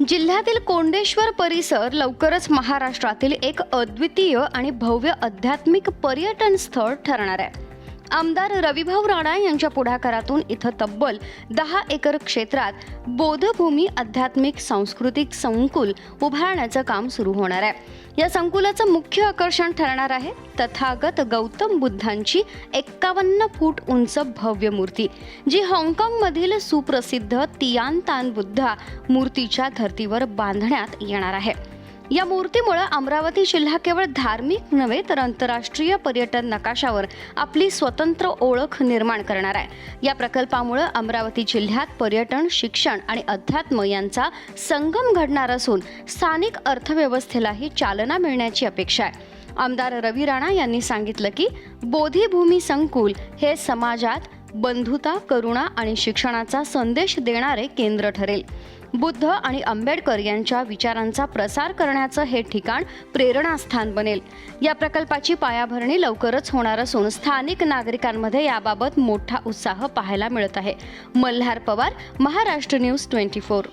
जिल्ह्यातील कोंडेश्वर परिसर लवकरच महाराष्ट्रातील एक अद्वितीय आणि भव्य आध्यात्मिक पर्यटन स्थळ ठरणार आहे. आमदार रविभाऊ राणा यांच्या पुढाकारातून इथं तब्बल दहा एकर क्षेत्रात बोधभूमी आध्यात्मिक सांस्कृतिक संकुल उभारण्याचं काम सुरू होणार आहे. या संकुलाचं मुख्य आकर्षण ठरणार आहे तथागत गौतम बुद्धांची एक्कावन्न फूट उंच भव्य मूर्ती जी हाँगकाँगमधील सुप्रसिद्ध तियानतान बुद्धा मूर्तीच्या धर्तीवर बांधण्यात येणार आहे. या मूर्तीमुळे अमरावती जिल्हा केवळ धार्मिक नव्हे तर आंतरराष्ट्रीय पर्यटन नकाशावर आपली स्वतंत्र ओळख निर्माण करणार आहे. या प्रकल्पामुळे अमरावती जिल्ह्यात पर्यटन शिक्षण आणि अध्यात्म यांचा संगम घडणार असून स्थानिक अर्थव्यवस्थेलाही चालना मिळण्याची अपेक्षा आहे. आमदार रवी राणा यांनी सांगितलं की बोधीभूमी संकुल हे समाजात बंधुता करुणा आणि शिक्षणाचा संदेश देणारे केंद्र ठरेल. बुद्ध आणि आंबेडकर यांच्या विचारांचा प्रसार करण्याचं हे ठिकाण प्रेरणास्थान बनेल. या प्रकल्पाची पायाभरणी लवकरच होणार असून स्थानिक नागरिकांमध्ये याबाबत मोठा उत्साह पाहायला मिळत आहे. Malhar Pawar Maharashtra news twenty four.